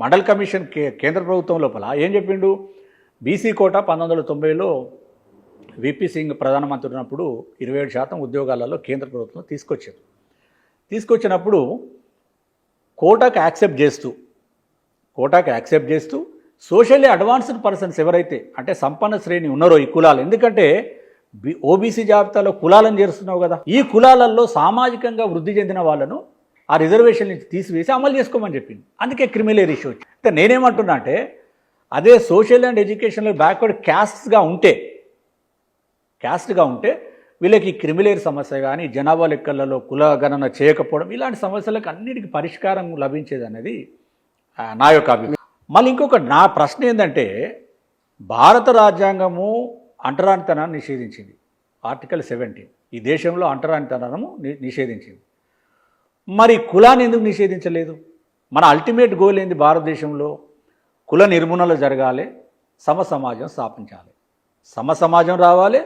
Mandal commission కే కేంద్ర ప్రభుత్వం లోపల ఏం చెప్పిండు? బీసీ కోట పంతొమ్మిది వందల తొంభైలో విపి సింగ్ ప్రధానమంత్రి ఉన్నప్పుడు ఇరవై ఏడు శాతం ఉద్యోగాలలో కేంద్ర ప్రభుత్వం తీసుకొచ్చారు తీసుకొచ్చినప్పుడు కోటాకు యాక్సెప్ట్ చేస్తూ కోటాకు యాక్సెప్ట్ చేస్తూ సోషల్లీ అడ్వాన్స్డ్ పర్సన్స్ ఎవరైతే అంటే సంపన్న శ్రేణి ఉన్నారో ఈ కులాలు ఎందుకంటే బి ఓబీసీ జాబితాలో కులాలను చేరుస్తున్నావు కదా ఈ కులాలలో సామాజికంగా వృద్ధి చెందిన వాళ్ళను ఆ రిజర్వేషన్ నుంచి తీసివేసి అమలు చేసుకోమని చెప్పింది. అందుకే క్రిమినల్ ఇష్యూ వచ్చింది నేనేమంటున్నా అంటే అదే సోషల్ అండ్ ఎడ్యుకేషన్లో బ్యాక్వర్డ్ క్యాస్ట్గా ఉంటే క్యాస్ట్గా ఉంటే వీళ్ళకి క్రిమిలేర్ సమస్య కానీ జనాభా లెక్కలలో కుల గణన చేయకపోవడం ఇలాంటి సమస్యలకు అన్నిటికీ పరిష్కారం లభించేది అనేది నా యొక్క అభిప్రాయం. మళ్ళీ ఇంకొక నా ప్రశ్న ఏంటంటే భారత రాజ్యాంగము అంటరానితనాన్ని నిషేధించింది. Article seventeen. ఈ దేశంలో అంటరానితనము ని- నిషేధించింది. మరి కులాన్ని ఎందుకు నిషేధించలేదు? మన అల్టిమేట్ గోల్ ఏంది భారతదేశంలో? కుల నిర్మూలన జరగాలి సమ సమాజం స్థాపించాలి. సమ సమాజం రావాలి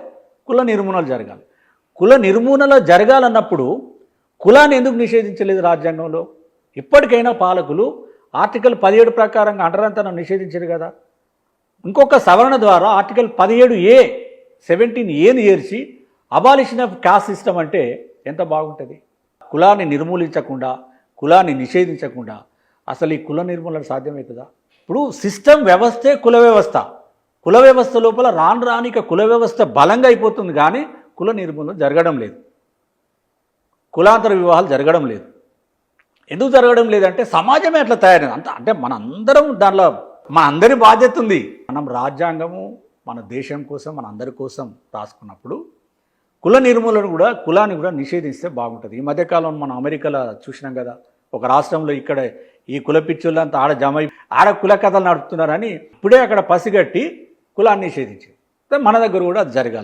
కుల నిర్మూలన జరగాలి. కుల నిర్మూలన జరగాలన్నప్పుడు కులాన్ని ఎందుకు నిషేధించలేదు రాజ్యాంగంలో? ఇప్పటికైనా పాలకులు ఆర్టికల్ పదిహేడు ప్రకారంగా అండరంతనం నిషేధించారు కదా. ఇంకొక సవరణ ద్వారా ఆర్టికల్ పదిహేడు ఏ సెవెంటీన్ ఏని ఏర్చి అబాలిషన్ ఆఫ్ కాస్ట్ సిస్టమ్ అంటే ఎంత బాగుంటుంది? కులాన్ని నిర్మూలించకుండా కులాన్ని నిషేధించకుండా అసలు ఈ కుల నిర్మూలన సాధ్యమవుతుందా? ఇప్పుడు సిస్టమ్ వ్యవస్థే కుల వ్యవస్థ. కుల వ్యవస్థ లోపల రాను రానిక కుల వ్యవస్థ బలంగా అయిపోతుంది కానీ కుల నిర్మూలన జరగడం లేదు. కులాంతర వివాహాలు జరగడం లేదు. ఎందుకు జరగడం లేదంటే సమాజమే అట్లా తయారైంది. అంత అంటే మన అందరం దానిలో మన అందరి బాధ్యత ఉంది. మనం రాజ్యాంగము మన దేశం కోసం మన అందరి కోసం రాసుకున్నప్పుడు కుల నిర్మూలన కూడా కులాన్ని కూడా నిషేధిస్తే బాగుంటుంది. ఈ మధ్యకాలం మనం అమెరికాలో చూసినాం కదా ఒక రాష్ట్రంలో ఇక్కడ ఈ కుల పిచ్చులంతా ఆడ జమ అయి ఆడ కుల కథలు నడుపుతున్నారని ఇప్పుడే అక్కడ పసిగట్టి కులాన్ని నిషేధించింది మన దగ్గర కూడా అది జరగాలి.